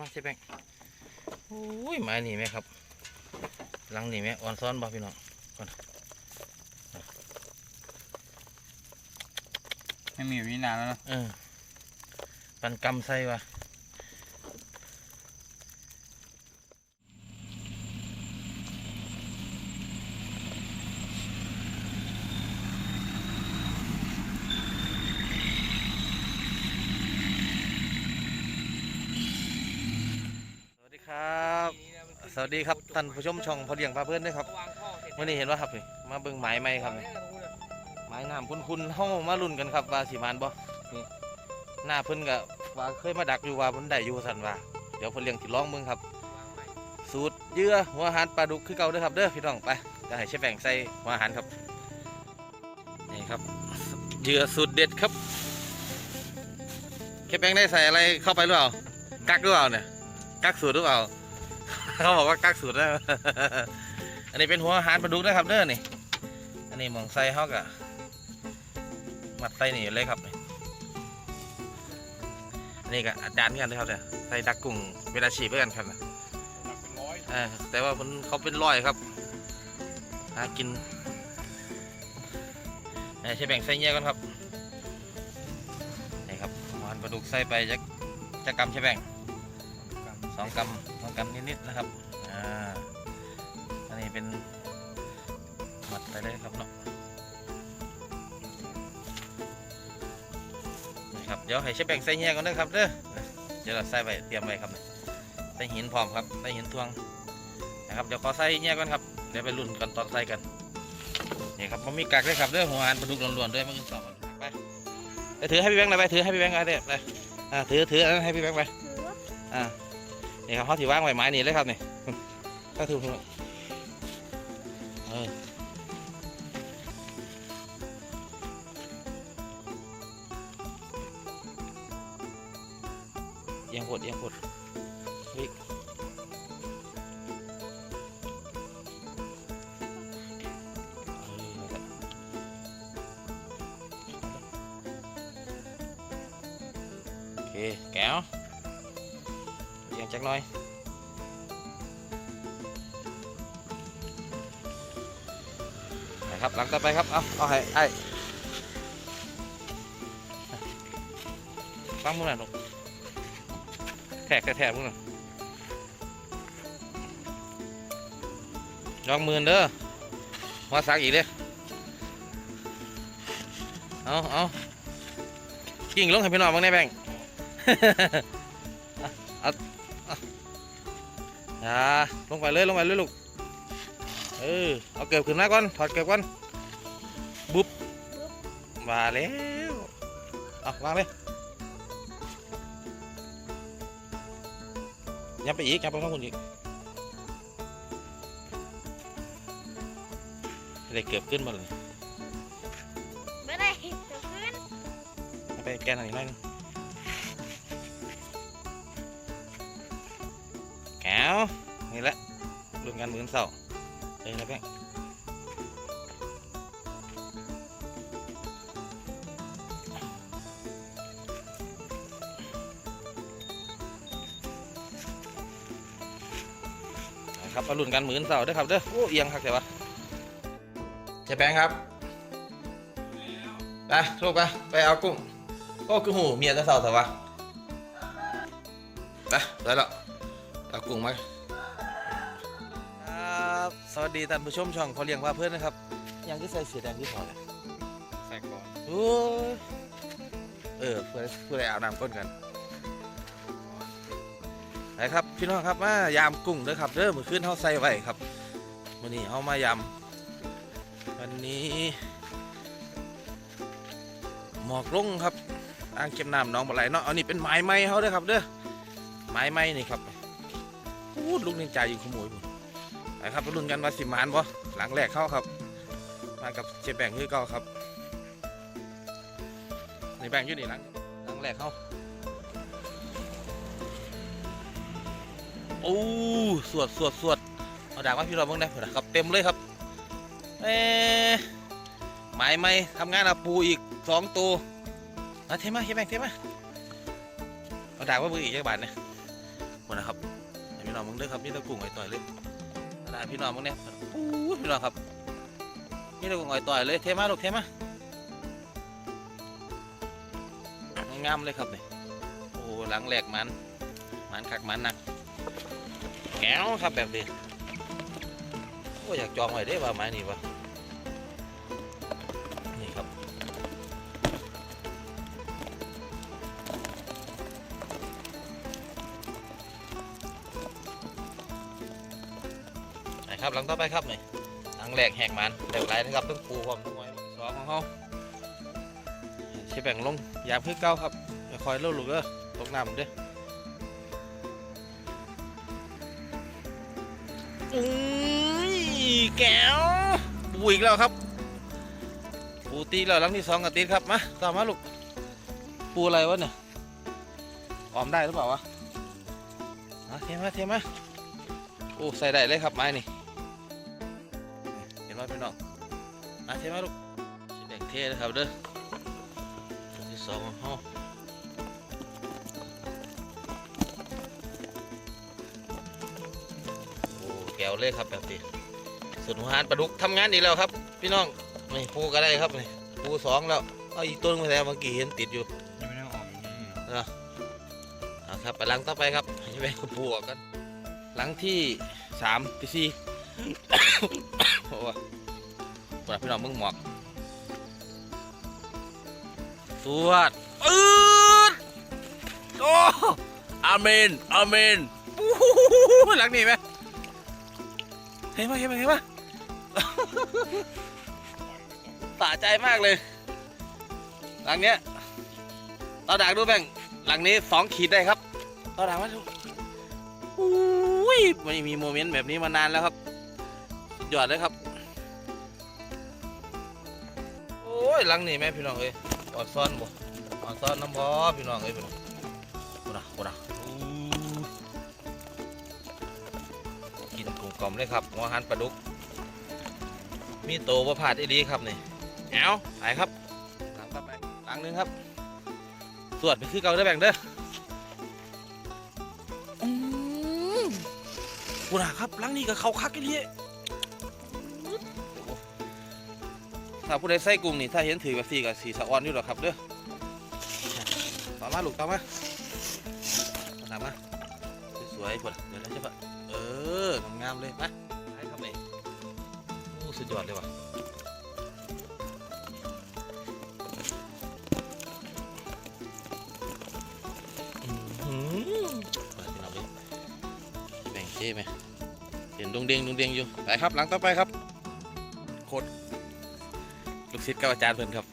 มาเชฟแบงโอ้ยไม้นี่ไหมครับ หลังนี่ไหมอ่อนซ้อนบ่พี่น้องไม่มีวินานแล้วนะเออปันกำใส่วะสวัสดีครับ สวัสดีครับท่านผู้ชมช่องพอเลี้ยงปลาเพื่อนด้วยครับวันนี้เห็นว่าครับนี่มาเบิ่งไม้ไหมครับนี่ไม้งามคุณคุณเฮามาลุ้นกันครับว่าสิมานบ่นี่หน้าเพิ่นก็ว่าเคยมาดักอยู่ว่าเพิ่นได้อยู่สันว่าเดี๋ยวเพิ่นเลี้ยงสิลองเบิ่งครับ สูตรเยื่อหัวอาหารปลาดุกคือเก่าเด้อครับเด้อพี่น้องไปจะให้เชฟแบ่งใส่หัวอาหารครับนี่ครับเหยื่อสูตรเด็ดครับเชฟแบ่งได้ใส่อะไรเข้าไปหรือเปล่ากักหรือเปล่าเนี่ยกักสูตรหรือเปล่า เขาบอกว่ากักสูตรนะอันนี้เป็นหัวอาหารปลาดุกนะครับเด้อนี่ อันนี้หมองไส้เขากะมัดไส้นี่เลยครับนี่อันนี้ก็อาจารย์กันนะครับเนี่ยใส่ดักกุ้งเวลาฉีดเพื่อนครับนะแต่ว่ามันเขาเป็นร้อยครับหากินใช้แบ่งไส้เงี้ยกันครับนี่ครับหวานปลาดุกใส่ไปจะจะกำใช้แบ่ง องกำสองกำนิดๆนะครับอ่าอันนี้เป็นหมัดไปเลยครับเนาะนี่ครับเดี๋ยวให้เชฟแบ่งใส่เงี้ยก่อนนะครับเด้อเดี๋ยวเราใส่ไปเตรียมไว้ครับใส่หินพร้อมครับใส่หินทวงนะครับเดี๋ยวขอใส่เงี้ยก่อนครับเดี๋ยวไปรุ่นกันตอนใส่กันนี่ครับมันมีกักด้วยครับเด้อหัวอาหารปลาดุกล้วนๆด้วยมันสอบไปไปถือให้พี่แบงค์เลยไปถือให้พี่แบงค์เลยไปอ่าถือถืออันนั้นให้พี่แบงค์ไปอ่า นี่ครับเขาถือว่างไว้ไม้นี่เลยครับนี่ก็ถือผมเออเอียงปวดเอียงปวดวิ่ง จักหน่อย นะครับหลังต่อไปครับ เอาเอาให้ไอ้ฟังมึงหน่อยลูกแทกแทกมึงหน่อยลองมือเด้อหัวสักอีกเด้อเอาเอากิ่งลงให้พี่น้องบ้างได้แบ่ง อย่าลงไปเลยลงไปเลยลูกเออเอาเก็บขึ้นมาก่อนถอดเก็บก่อนบุ๊บมาแล้วเอาวางเลยยับไปอีกยับไปข้างบนอีกได้เกือบขึ้นมาเลยไม่ได้เดี๋ยวขึ้นเอาไปแกนอันนี้หน่อยหนึง แก้วนี่แหละรุ่นกันเหมือนเสาเอ้ยนะแป้งครับมาลุ้นกันหมื่นเสาเด้อครับเด้อโอ้เอียงครับแต่ว่าเจ๊แป้งครับไปลูกไปไปเอากุ้งโอ้คือหูเมียจะเสาร์แต่ว่าไปได้แล้ว เอากุ้งมาครับสวัสดีท่านผู้ชมช่องเขาเลี้ยงว่าเพื่อนนะครับยังที่ใส่เสียแดงที่พอเลยใส่ก่อนโอ้ยเออเพื่อเพื่ออาบน้ำก้นกันนะครับพี่น้องครับมายามกุ้งเด้อครับเด้อมือขึ้นเขาใส่ไว้ครับวันนี้เขามายำวันนี้หมอกลงครับอ่างเก็บน้ำหน้องบ่ไหลเนาะอันนี้เป็นไม้ไม้เขาเด้อครับเด้อไม้ไม้นี่ครับ พูดลูกนินจาอยู่ขโมยผมนะครับไปลุ้นกันว่าสิมานบ่หลังแรกเข้าครับ มากับเชฟแบงค์คือเก่าครับในแบงค์อยู่นี่หลังหลังแรกเข้าโอ้สวดสวดสวดเอาดาบมาพี่เราบิ่งได้เผื่อครับเต็มเลยครับเอ๊หมายไม่ทำงานเอาปูอีกสองตัวมาเทมาเทมาเทมาเอาดาบมาเบิ่งอีกจักบาทเนี่ย น้องมึงเด้อครับนี่ตะกุ่งไอ้ต่อยเลยได้พี่น้องมึงเนี่ยปู๊พี่น้องครับนี่ตะกุ่งไอ้ต่อยเลยเทมาลูกเทมางามเลยครับเนี่ยโอ้หลังแหลกมันมันคักมันหนักแก้วครับแบบนี้โอ้อยากจองไว้ได้ว่าไม้นี่วะ ครับหลังต่อไปครับนี่หลังแหลกแหกมันเดี๋ยวไรนะครับต้องปูความต้องไว้สองของเขาใช้แบ่งลงยามคือเก้าครับอย่าคอยเล่าลูกเด้อตกน้ำเด้อุ้ยแก้วปูอีกแล้วครับ ปูตีแล้วหลังที่สองกับตีครับมาต่อมาลูกปูอะไรวะเนี่ยออมได้หรือเปล่าวะเทมาเทมาโอ้ใส่ได้เลยครับไม้นี่ พี่น้องมาเทมาลูกสีแดงเท่นะครับเด้อตัวที่สองของห้องโอ้แก้วเลยครับแบบนี้สุดหัวหานปลาดุกทำงานดีแล้วครับ พี่น้องนี่ปูก็ได้ครับนี่ปูสองแล้วเอาอีกตัวหนึงไปแล้วเมื่อกี้เห็นติดอยู่ยังไม่ได้ออกอย่างนี้เหรอเอาครับไปหลังต่อไปครับให้แม่งปูออกกัน หลังที่สามที่สี่โอ้โห ปวดพี่น้องมึงหมอกสวดอืดโอ้อาเมนอาเมนปู๊หูหลังนี่ไหมเห็นไหมเห็นไหมเห็นไหมสะใจมากเลย หลังเนี้ยเราดักดูแบ่งหลังนี้สองขีดได้ครับเราดักมาดูอุ้ยไม่มีโมเมนต์แบบนี้มานานแล้วครับ สุดยอดเลยครับ ยหลังนี่แม่พี่น้องเอ้ยออดซ้อนบ่ออดซ้อนน้ำพอพี่น้องเอ้ยพี่น้องกูนะกูนะอู้กินกลมกล่อมเลยครับหัวหันปลาดุก มีโตประพาดอีดีครับนี่แอวไปครับหลังต่อไปหลังหนึงครับ สวดไปคือเก่าได้อแบ่งเด้ออืมกูนะครับหลังนี้กับเขาคักอีห ถ้าผู้ใดใส่กุ้งนี่ถ้าเห็นถือกับสีกับสีสะออนอยู่หรอกครับเด้อต่อมาลูกต่อมาตามมาสวยๆคนเดี๋ยวนะใช่ปะเอองามเลยมาไปครับนี่โอ้สุดยอดเลยว่ะเปิดพี่น้องดิแบ่งเจ๊ไหมเห็นดวงเด้งดวงเด้งอยู่ไปครับหลังต่อไปครับโคตรลูก ศิษย์กับอาจารย์เพิ่นครับ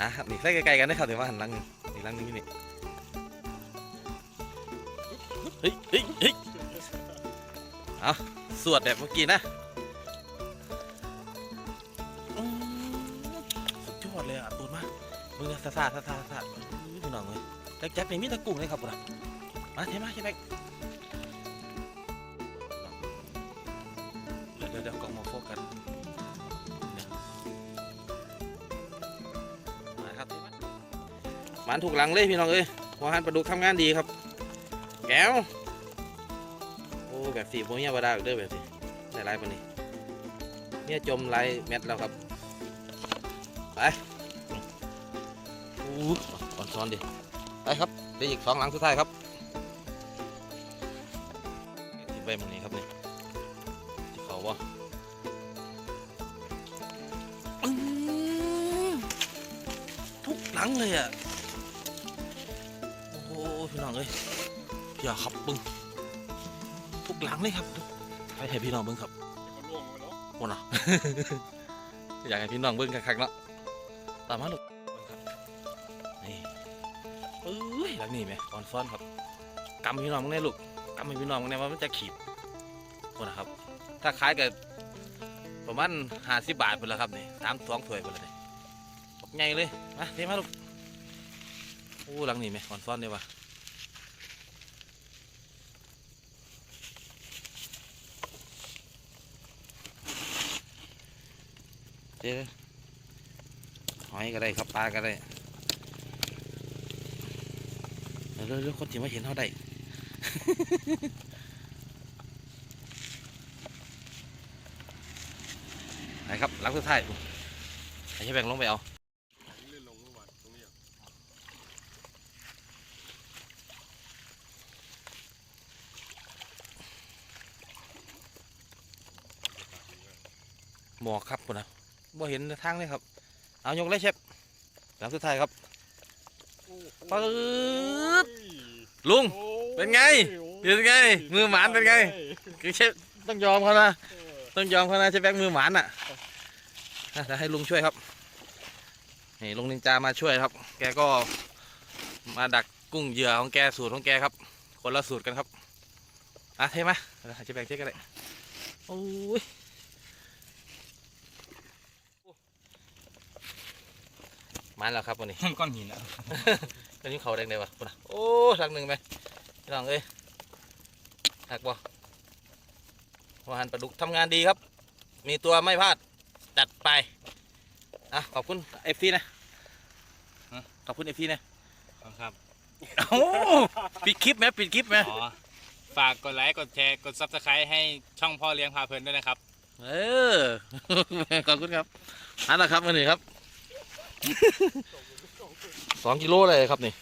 อะนี่ใส่ไกลๆกันนะครับเดี๋ยวว่าหันหลังนี่นี่หลังนี้นี่เฮ้ยเฮ้ยเฮ้ยเอาสวดแบบเมื่อกี้นะอืมสุดยอดเลยอะตูนมามึงซาซาซาซาซาพี่น้องเลยแจ็คแจ็คนี่มีแตะกุ้งเลยครับบุระมาเทมาใช่ไหมเมันถูกหลังเลยพี่น้องเอ้ยหัวหันปลาดุกทำงานดีครับ แก้วโอ้แบบสีโมเนียบดาอีกเด้อแบบสีได้ไรปนี่เนี่ยจมไรเม็ดแล้วครับไปอู้ก่อนซ้อนดิไปครับได้อีกสองหลังสุดท้ายครับที่ใบมันนี้ครับนี่ที่เขาวะทุกหลังเลยอะ พี่น้องเอ้ยอย่าขับบึงทุกหลังเลยครับไปให้พี่น้องเบิ้งครับก็ล่วงไปแล้วโอ้นะอยากให้พี่น้องเบิ้งคักๆเนาะตามมาลูกเบิ่งครับนี่เอ้ยหลังนี่ไหมตอนซ้อนครับกำพี่น้องมึงแน่ลูกกำให้พี่น้องมึงแน่ว่ามันจะขีดโอ้นะครับ ถ้าขายกับประมาณห้าสิบบาทไปแล้วครับนี่สามสองถ้วยไปแล้วนี่บักใหญ่เลยมาเทมาลูกโอ้หลังนี่ไหมตอนซ้อนเนี่ยวะ เดี๋ยวหอยก็ได้ครับปลาก็ได้เร็วๆคนที่มาเห็นเขาได้ไหนครับหลังสุดท้ายไอ้ใช้แบ่งลงไปเอาลื่นลงเมื่อวานตรงนี้อะหมอกครับคุณนะ บ่เห็นทางเลยครับ เอายกเลยเชฟหลังสุดท้ายครับปึ๊ดลุงเป็นไงเป็นไง มือหมานเป็นไงคือเชฟต้องยอมเขานะต้องยอมเขานะเชฟแบงค์มือหมานอะอะเดี๋ยวให้ลุงช่วยครับนี่ลุงนินจามาช่วยครับ แกก็มาดักกุ้งเหยื่อของแกสูตรของแกครับ คนละสูตรกันครับอะเทมาเดี๋ยวให้เชฟแบงค์เช็คกันเลยโอ้ย มาแล้วครับวันนี้ ก้อนหินอะตอนนี้เขาแดงเลยวะพุ่นน่ะโอ้ทักหนึ่งไปพี่น้องเอ้ยหักบ่วานปลาดุกทำงานดีครับ มีตัวไม่พลาดจัดไปอะขอบคุณเอฟซีนะขอบคุณเอฟซีนะครับเอ้าปิดคลิปไหมปิดคลิปไหมอ๋อฝากกดไลค์กดแชร์กดซับสไครต์ให้ช่องพ่อเลี้ยงพาเพลินด้วยนะครับ เออขอบคุณครับอันละครับวันนี้ครับ สองกิโลเลยครับนี่